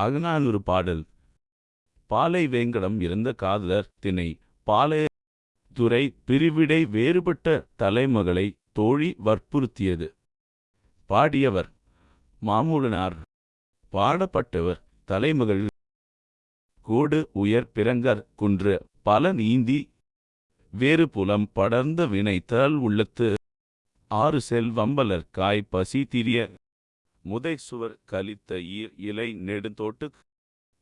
அகநானூறு பாடல். பாலை வேங்கடம் இறந்த காதலர் திணை. பாலை துறை பிரிவிடை வேறுபட்ட தலைமகளை தோழி வற்புறுத்தியது. பாடியவர் மாமூலனார். பாடப்பட்டவர் தலைமகள். கோடு உயர் பிறங்கர் குன்று பல நீந்தி. வேறு புலம் படர்ந்த வினைத்தல் உள்ளத்து. ஆறு செல்வம்பலர் காய் பசி திரிய. முதை சுவர் கலித்த ஈர் இலை நெடுந்தோட்டு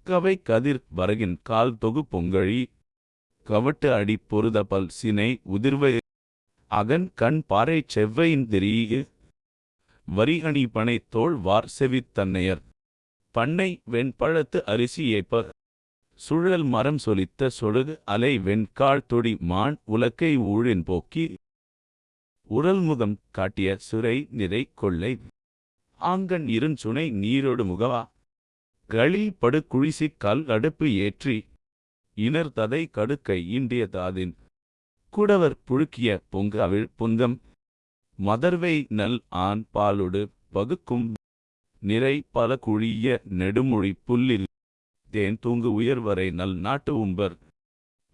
கவை கதிர் வரகின் கால் தொகு பொங்கழி கவட்டு அடி பொருத பல் சினை உதிர்வை அகன் கண் பாறை செவ்வையின் திரிய வரிகணி பனை தோல் வார் செவித்தன்னையர் பண்ணை வெண்பழத்து அரிசி ஏப்ப சுழல் மரம் சொலித்த சொழுகு அலை வெண்கால் தொடி மான் உலக்கை ஊழின் போக்கி உரல்முகம் காட்டிய சுரை நிறை கொள்ளை. ஆங்கண் இருஞ்சுனை நீரொடு முகவா. களி படுகுழிசிக் கல் அடுப்பு ஏற்றி இனர் ததை கடுக்கை ஈண்டிய தாதின். குடவர் புழுக்கிய பொங்க அவிழ் புங்கம் மதர்வை நல் ஆண் பாலொடு பகுக்கும். நிறை பல குழிய நெடுமொழி புல்லில் தேன் தூங்கு உயர்வரை நல் நாட்டு உம்பர்.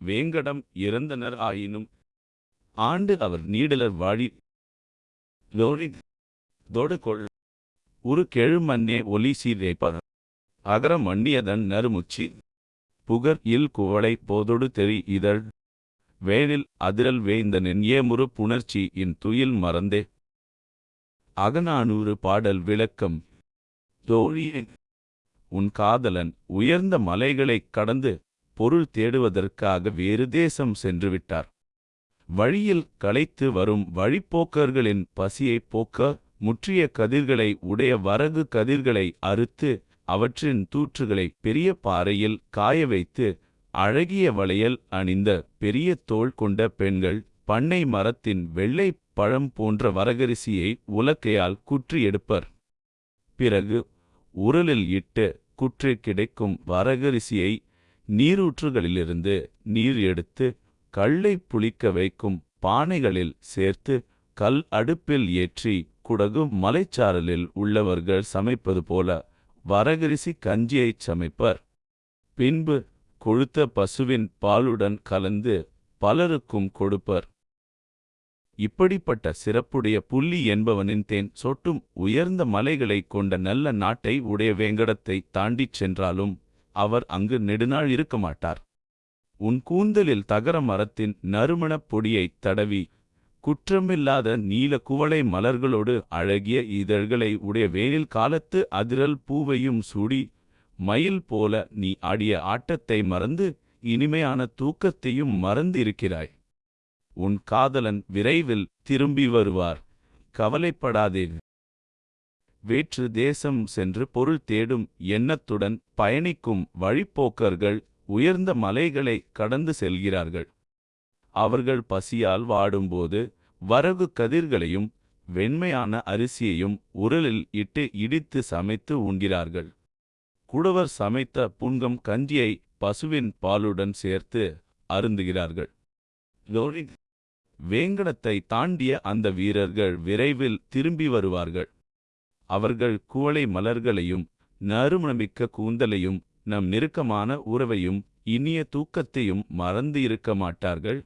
வேங்கடம் இறந்தனர் ஆயினும் ஆண்டு அவர் நீடலர் வாழி. லோரி தொடு உரு கெழுமன்னே ஒலி சீரேப்ப அகர மண்ணியதன் நறுமுச்சி. புகர் இல் குவளை போதொடு தெரி இதழ். வேனில் அதிரல் வேந்தனின் ஏமுறு புணர்ச்சி இன் துயில் மறந்தே. அகநானூறு பாடல் விளக்கம். தோழியே. உன் காதலன் உயர்ந்த மலைகளைக் கடந்து பொருள் தேடுவதற்காக வேறு தேசம் சென்றுவிட்டார். வழியில் களைத்து வரும் வழிப்போக்கர்களின் பசியைப் போக்க முற்றிய கதிர்களை உடைய வரகு கதிர்களை அறுத்து அவற்றின் தூற்றுகளை பெரிய பாறையில் காய வைத்து அழகிய வளையல் அணிந்த பெரிய தோள் கொண்ட பெண்கள் பண்ணை மரத்தின் வெள்ளை பழம் போன்ற வரகரிசியை உலக்கையால் குற்றி எடுப்பர். பிறகு உரலில் இட்டு குற்றி கிடைக்கும் வரகரிசியை நீரூற்றுகளிலிருந்து நீர் எடுத்து கல்லை புளிக்க வைக்கும் பானைகளில் சேர்த்து கல் அடுப்பில் ஏற்றி குடகு மலைச்சாரலில் உள்ளவர்கள் சமைப்பது போல வரகரிசி கஞ்சியைச் சமைப்பர். பின்பு கொழுத்த பசுவின் பாலுடன் கலந்து பலருக்கும் கொடுப்பர். இப்படிப்பட்ட சிறப்புடைய புள்ளி என்பவனின் தேன் சொட்டும் உயர்ந்த மலைகளைக் கொண்ட நல்ல நாட்டை உடைய வேங்கடத்தை தாண்டிச் சென்றாலும் அவர் அங்கு நெடுநாள் இருக்க மாட்டார். உன் கூந்தலில் தகர மரத்தின் நறுமணப் பொடியைத் தடவி குற்றமில்லாத நீல குவளை மலர்களோடு அழகிய இதழ்களை உடைய வேனில் காலத்து அதிரல் பூவையும் சூடி மயில் போல நீ ஆடிய ஆட்டத்தை மறந்து இனிமையான தூக்கத்தையும் மறந்து இருக்கிறாய் உன் காதலன் விரைவில் திரும்பி வருவார். கவலைப்படாதே. வேற்று தேசம் சென்று பொருள் தேடும் எண்ணத்துடன் பயணிக்கும் வழிப்போக்கர்கள் உயர்ந்த மலைகளை கடந்து செல்கிறார்கள். அவர்கள் பசியால் வாடும்போது வரகு கதிர்களையும் வெண்மையான அரிசியையும் உரலில் இட்டு இடித்து சமைத்து உண்கிறார்கள். குடவர் சமைத்த புன்கம் கஞ்சியை பசுவின் பாலுடன் சேர்த்து அருந்துகிறார்கள். வேங்கடத்தை தாண்டிய அந்த வீரர்கள் விரைவில் திரும்பி வருவார்கள். அவர்கள் குவளை மலர்களையும் நறுமணமிக்க கூந்தலையும் நம் நெருக்கமான உறவையும் இனிய தூக்கத்தையும் மறந்து இருக்க மாட்டார்கள்.